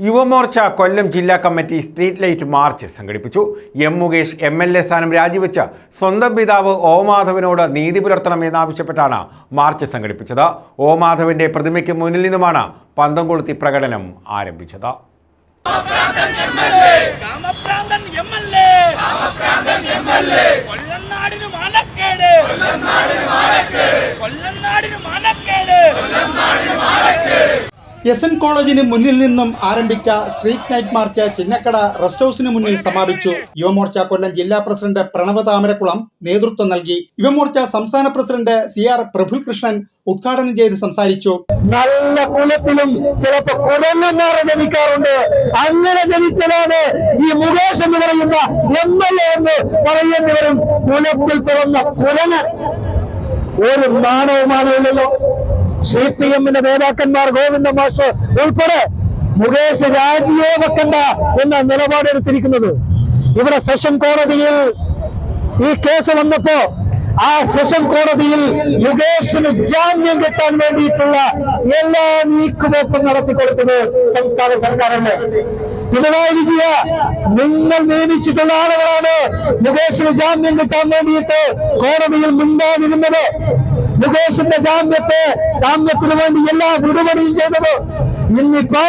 യുവമോർച്ച കൊല്ലം ജില്ലാ committee street light march സംഘടിപ്പിച്ചു. M Mukesh M L A സ്ഥാനം രാജിവെച്ച് സ്വന്തം പിതാവ് ഓമാധവനോട് മാധവനോട് നീതി പുലർത്തണമെന്നാവശ്യപ്പെട്ടാണ് മാർച്ച് സംഘടിപ്പിച്ചത്. ഓമാധവന്റെ മാധവന്റെ പ്രതിമയ്ക്ക് മുന്നിൽ നിന്നുമാണ് പന്തം കൊളുത്തി പ്രകടനം ആരംഭിച്ചത് കാമപ്രാന്തൻ എം എൽ എ കാമപ്രാന്തൻ എം എൽ എ കൊല്ലനാടിന് മാനക്കേട് കൊല്ലനാടിന് മാനക്കേട് എസ് എൻ കോളേജിന് മുന്നിൽ നിന്നും ആരംഭിച്ച street night march Chinnakada rest ഹൌസിന് മുന്നിൽ സമാപിച്ചു. യുവമോർച്ച കൊല്ലം ജില്ലാ പ്രസിഡന്റ് പ്രണവ് താമരക്കുളം നേതൃത്വം നൽകി. യുവമോർച്ച സംസ്ഥാന പ്രസിഡന്റ് സി ആർ പ്രഫുൽകൃഷ്ണൻ ഉദ്ഘാടനം ചെയ്ത് സംസാരിച്ചു. നല്ല കുലത്തിലും ചിലപ്പോ കുലങ്ങന്മാരെ ജനിക്കാറുണ്ട്. അങ്ങനെ ജനിച്ചതാണ് ഈ മുകേഷ് എന്ന് പറയുന്ന എം എൽ എ എന്ന് പറയുന്നവരും കുലത്തിൽ പിറന്ന കുലന് ഒരു നാണവുമാണ് ഉള്ളല്ലോ സി പി എമ്മിന്റെ നേതാക്കന്മാർ ഗോവിന്ദ മാഷ് ഉൾപ്പെടെ മുകേഷ് രാജിയെ വെക്കണ്ട എന്ന നിലപാടെടുത്തിരിക്കുന്നത്. ഇവിടെ സെഷൻ കോടതിയിൽ ഈ കേസ് വന്നപ്പോ ആ സെഷൻ കോടതിയിൽ മുകേഷിന് ജാമ്യം കിട്ടാൻ വേണ്ടിയിട്ടുള്ള എല്ലാ നീക്കുപോക്കും നടത്തിക്കൊടുത്തത് സംസ്ഥാന സർക്കാരല്ലേ? പിണറായി വിജയ നിങ്ങൾ നിയമിച്ചിട്ടുള്ള ആളുകളാണ് മുകേഷിന് ജാമ്യം കിട്ടാൻ വേണ്ടിയിട്ട് കോടതിയിൽ മിണ്ടാതിരുന്നത്. മുകേഷിന്റെ ജാമ്യത്തെ ജാമ്യത്തിന് വേണ്ടി എല്ലാ വിടുപടിയും ചെയ്തത് ഇന്നിപ്പോ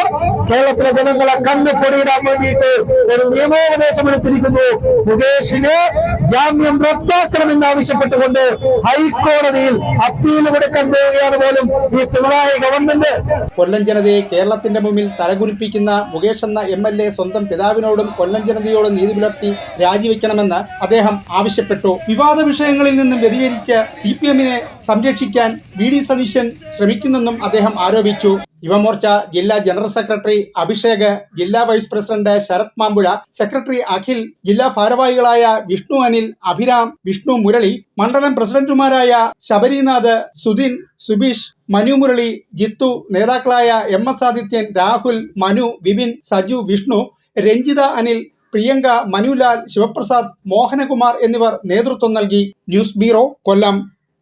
കേരളത്തിലെ ജനങ്ങളെ കണ്ണ് പൊടിയിടാൻ വേണ്ടിയിട്ട് ഒരു നിയമോപദേശം എടുത്തിരിക്കുന്നു. മുകേഷിന് ജാമ്യം റദ്ദാക്കണമെന്ന് ആവശ്യപ്പെട്ടുകൊണ്ട് ഹൈക്കോടതിയിൽ അപ്പീൽ കൊടുക്കാൻ പോവുകയാണ് പോലും ഈ പിണറായി ഗവൺമെന്റ്. കൊല്ലം ജനതയെ കേരളത്തിന്റെ മുമ്പിൽ തലകുനിപ്പിക്കുന്ന മുകേഷ് എന്ന എം എൽ എ സ്വന്തം പിതാവിനോടും കൊല്ലം ജനതയോടും നീതി പുലർത്തി രാജിവെക്കണമെന്ന് അദ്ദേഹം ആവശ്യപ്പെട്ടു. വിവാദ വിഷയങ്ങളിൽ നിന്നും വ്യതിചരിച്ച് സി പി എമ്മിനെ സംരക്ഷിക്കാൻ വി ഡി സതീശൻ ശ്രമിക്കുന്നെന്നും അദ്ദേഹം ആരോപിച്ചു. യുവമോർച്ച ജില്ലാ ജനറൽ സെക്രട്ടറി അഭിഷേക് ജില്ലാ vice president Sarath Mampuzha secretary Akhil ജില്ലാ ഭാരവാഹികളായ വിഷ്ണു അനിൽ അഭിരാം വിഷ്ണു മുരളി മണ്ഡലം പ്രസിഡന്റുമാരായ ശബരിനാഥ് സുധിൻ സുബീഷ് മനു മുരളി ജിത്തു നേതാക്കളായ എം എസ് ആദിത്യൻ രാഹുൽ മനു വിപിൻ സജു വിഷ്ണു രഞ്ജിത അനിൽ പ്രിയങ്ക മനുലാൽ ശിവപ്രസാദ് മോഹനകുമാർ എന്നിവർ നേതൃത്വം നൽകി. News bureau Kollam.